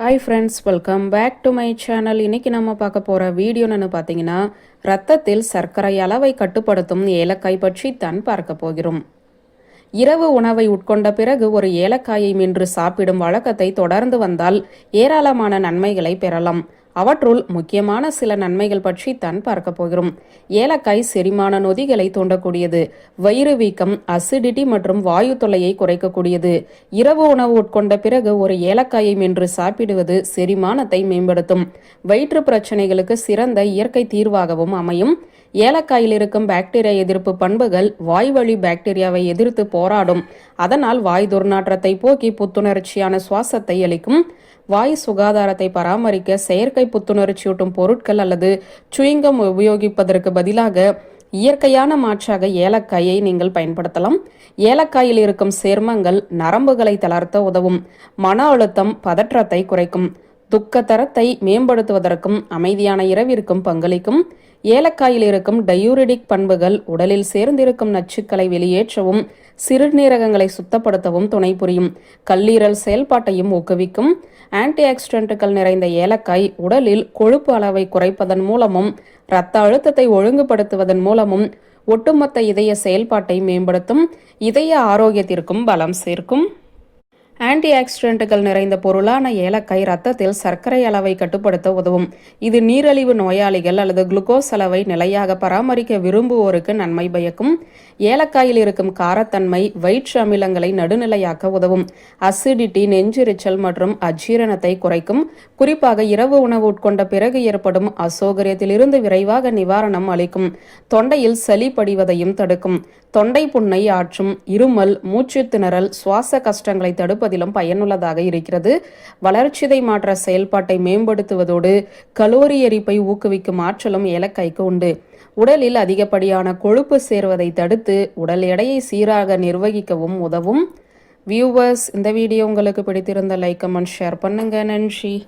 Hi friends welcome back to my channel இன்னைக்கு நம்ம பார்க்க போகிற வீடியோன்னு பார்த்தீங்கன்னா ரத்தத்தில் சர்க்கரை அளவை கட்டுப்படுத்தும் ஏலக்காய் பற்றி தான் பார்க்க போகிறோம். இரவு உணவை உட்கொண்ட பிறகு ஒரு ஏலக்காயை மென்று சாப்பிடும் வழக்கத்தை தொடர்ந்து வந்தால் ஏராளமான நன்மைகளை பெறலாம். அவற்றுள் முக்கியமான சில நன்மைகள் பற்றி தான் பார்க்க போகிறோம். ஏலக்காய் செரிமான நொதிகளை தூண்டக்கூடியது. வயிறு வீக்கம் அசிடிட்டி மற்றும் வாயு தொல்லையை குறைக்கக்கூடியது. இரவு உணவு உட்கொண்ட பிறகு ஒரு ஏலக்காயை மென்று சாப்பிடுவது செரிமானத்தை மேம்படுத்தும். வயிற்று பிரச்சனைகளுக்கு சிறந்த இயற்கை தீர்வாகவும் அமையும். ஏலக்காயில் இருக்கும் பாக்டீரியா எதிர்ப்பு பண்புகள் வாய்வழி பாக்டீரியாவை எதிர்த்து போராடும். அதனால் வாய் துர்நாற்றத்தை போக்கி புத்துணர்ச்சியான சுவாசத்தை அளிக்கும். வாய் சுகாதாரத்தை பராமரிக்க செயற்கை புத்துணர்ச்சியூட்டும் பொருட்கள் அல்லது சுயங்கம் உபயோகிப்பதற்கு பதிலாக இயற்கையான மாற்றாக ஏலக்காயை நீங்கள் பயன்படுத்தலாம். ஏலக்காயில் இருக்கும் சேர்மங்கள் நரம்புகளை தளர்த்த உதவும். மன அழுத்தம் பதற்றத்தை குறைக்கும். துக்க தரத்தை மேம்படுத்துவதற்கும் அமைதியான இரவிற்கும் பங்களிக்கும். ஏலக்காயில் இருக்கும் டயூரிடிக் பண்புகள் உடலில் சேர்ந்திருக்கும் நச்சுக்களை வெளியேற்றவும் சிறுநீரகங்களை சுத்தப்படுத்தவும் துணை புரியும். கல்லீரல் செயல்பாட்டையும் ஊக்குவிக்கும். ஆன்டி ஆக்சிடென்ட்டுகள் நிறைந்த ஏலக்காய் உடலில் கொழுப்பு அளவை குறைப்பதன் மூலமும் இரத்த அழுத்தத்தை ஒழுங்குபடுத்துவதன் மூலமும் ஒட்டுமொத்த இதய செயல்பாட்டை மேம்படுத்தும் இதய ஆரோக்கியத்திற்கும் பலம் சேர்க்கும். ஆன்டி ஆக்சிடென்ட்டுகள் நிறைந்த பொருளான ஏலக்காய் ரத்தத்தில் சர்க்கரை அளவை கட்டுப்படுத்த உதவும். இது நீரழிவு நோயாளிகள் அல்லது குளுக்கோஸ் அளவை நிலையாக பராமரிக்க விரும்புவோருக்கு நன்மை பயக்கும். ஏலக்காயில் இருக்கும் காரத்தன்மை வயிற்று அமிலங்களை நடுநிலையாக்க உதவும். அசிடிட்டி நெஞ்சுரிச்சல் மற்றும் அஜீரணத்தை குறைக்கும். குறிப்பாக இரவு உணவு உட்கொண்ட பிறகு ஏற்படும் அசௌகரியத்திலிருந்து விரைவாக நிவாரணம் அளிக்கும். தொண்டையில் சளி படிவதையும் தடுக்கும். தொண்டை புண்ணை ஆற்றும் இருமல் மூச்சு திணறல் சுவாச கஷ்டங்களை தடுப்பதிலும் பயனுள்ளதாக இருக்கிறது. வளர்ச்சிதை மாற்ற செயல்பாட்டை மேம்படுத்துவதோடு கலோரி எரிப்பை ஊக்குவிக்கும் ஆற்றலும் ஏலக்காய்க்கு உண்டு. உடலில் அதிகப்படியான கொழுப்பு சேர்வதை தடுத்து உடல் எடையை சீராக நிர்வகிக்கவும் உதவும். வியூவர்ஸ் இந்த வீடியோ உங்களுக்கு பிடித்திருந்த லைக் கமெண்ட் ஷேர் பண்ணுங்க. நன்றி.